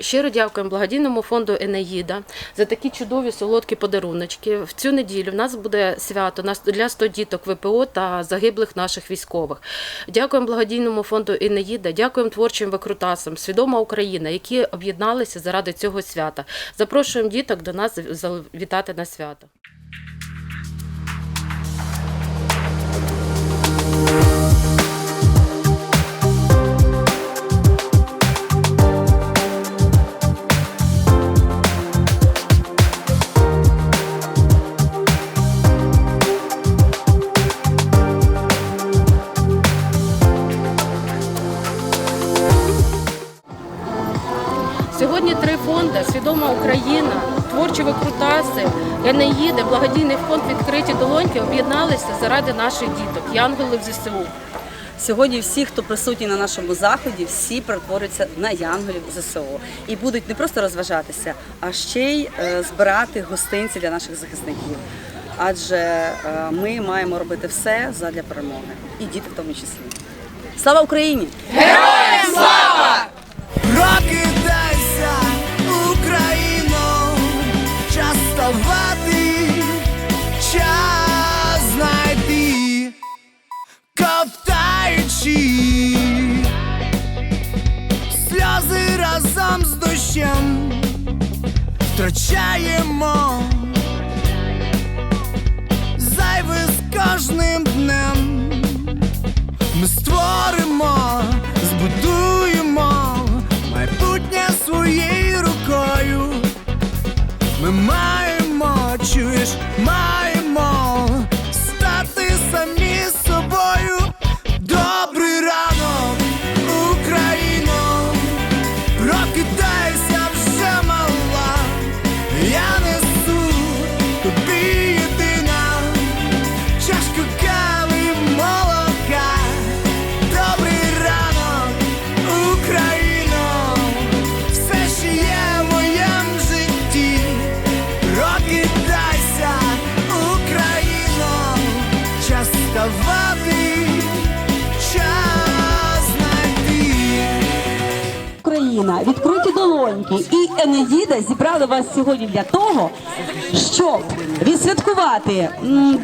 Щиро дякуємо благодійному фонду Енеїда за такі чудові солодкі подаруночки. В цю неділю в нас буде свято для 100 діток ВПО та загиблих наших військових. Дякуємо благодійному фонду Енеїда, дякуємо творчим викрутасам, свідома Україна, які об'єдналися заради цього свята. Запрошуємо діток до нас завітати на свято. Фонди Свідома Україна, творчі викрутаси, Енеїда, благодійний фонд відкриті долоньки об'єдналися заради наших діток, янголів ЗСУ. Сьогодні всі, хто присутні на нашому заході, всі перетворюються на янголів ЗСУ і будуть не просто розважатися, а ще й е, збирати гостинці для наших захисників. Адже е, ми маємо робити все задля перемоги, і діти в тому числі. Слава Україні! Прокидайся, разом втрачаємо відкриті і Енеїда зібрали вас сьогодні для того, щоб відсвяткувати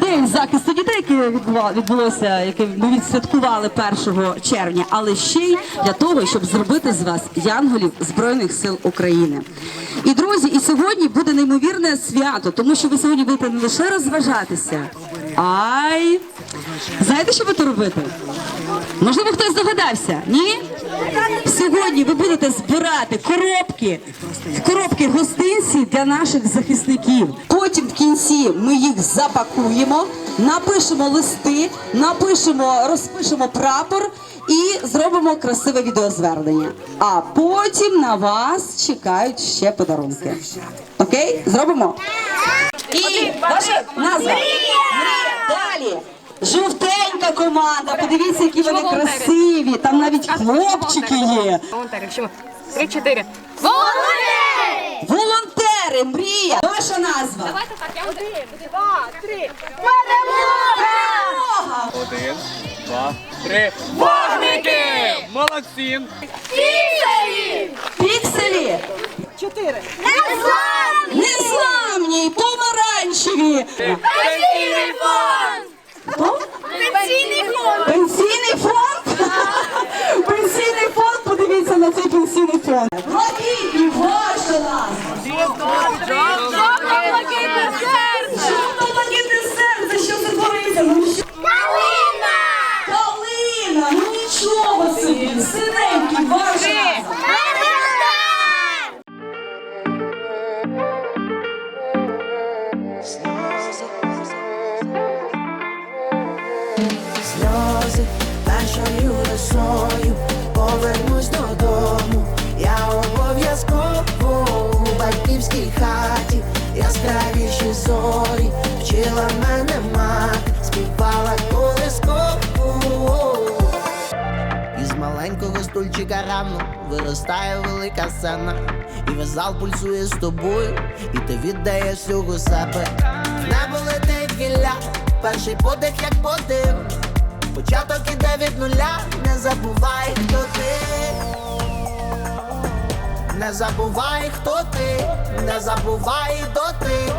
День захисту дітей, який відбулося, який ми відсвяткували 1 червня, але ще й для того, щоб зробити з вас янголів Збройних сил України. І друзі, і сьогодні буде неймовірне свято, тому що ви сьогодні будете не лише розважатися, а й знаєте, що будете робити? Можливо, хтось здогадався? Ні? Сьогодні ви будете збирати коробки, коробки гостинці для наших захисників. Потім в кінці ми їх запакуємо, напишемо листи, напишемо, розпишемо прапор і зробимо красиве відеозвернення. А потім на вас чекають ще подарунки. Окей? Зробимо? І ваша назва. Далі. Жовтенька команда. Подивіться, які вони красиві. Там навіть хлопчики є. Волонтери, що? Три-чотири. Волонтери, Волонтери, мрія. Ваша назва. Один, два, Перемога! Один, два, три. Вогники! Молодці! Пікселі. Пікселі! Чотири. Незламні, помаранчеві. Пенсійний фонд! Хто? Пенсійний хаті, яскравіші зорі, вчила мене мати, співала колискову. Із маленького стульчика рано виростає велика сцена, і весь пульсує з тобою, і ти віддаєш всього себе. В небо летить гілля, перший подих, як подив. Початок іде від нуля, не забувай, хто ти. Не забувай, хто ти, не забувай доти.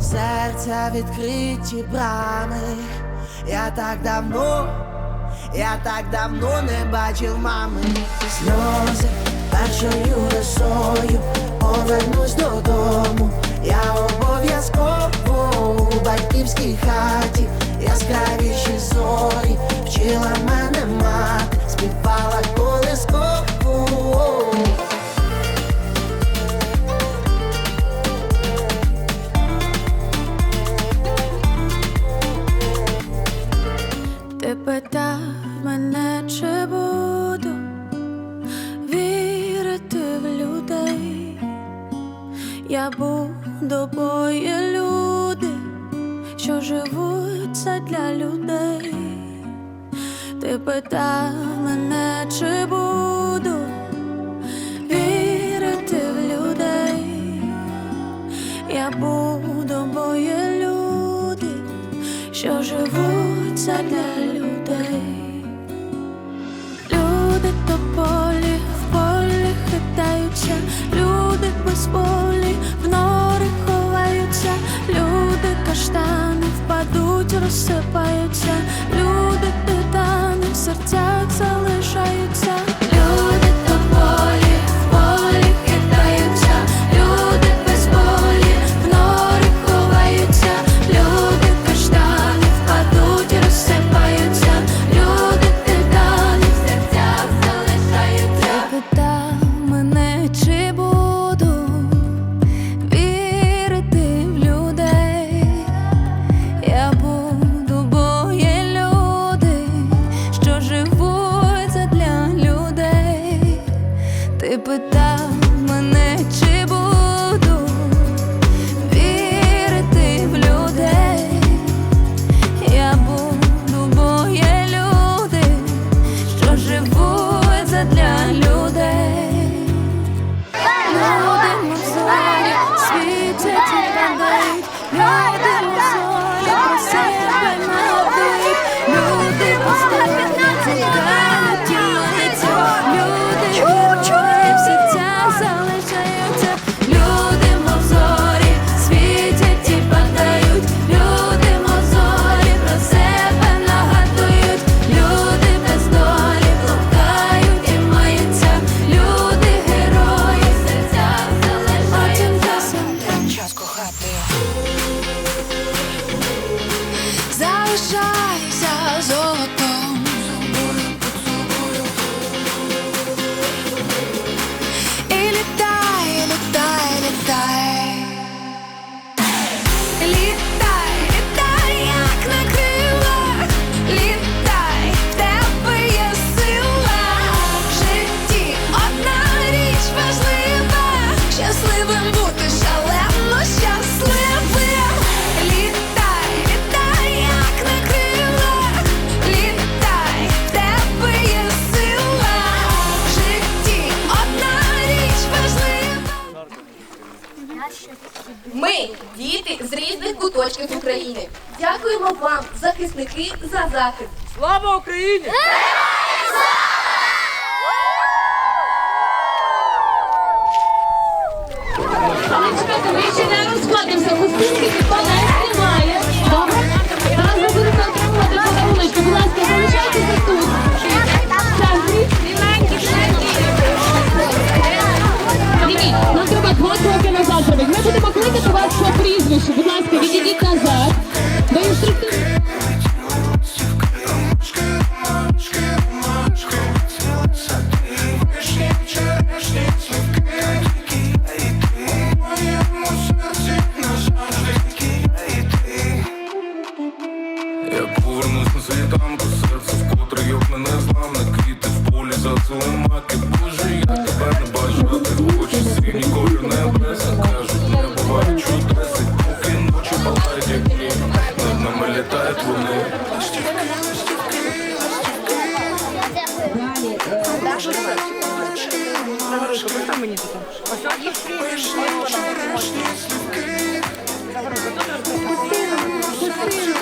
Серця відкриті брами. Я так давно, я так давно не бачив мами. Сльози першою росою повернусь додому. Я обов'язково у батьківській хаті, яскравіші зорі, вчила мене мати, співала що живуть для людей. Ти питав мене, чи буду вірити в людей. Я буду, бо є люди, що живуть для людей. Separa куточків України. Дякуємо вам, захисники, за захист. Слава Україні! Ми ще не розходимося, гостинки ніхто не Зараз ви будете отримувати подаруночки. Будь ласка, залишайтеся тут. Дивіть, нам треба два кроки назад зробити. Ми будемо кликати вас по прізвищу. Будь ласка, відійдіть світанку, серце вкотре йокне незламне Квіти в полі зацілумаки Боже, я тебе не бажати Очі сині колір небеса Кажуть, не буває чудеси Поки ночі палають як дні Над нами літають вони. Немає там Марини, так?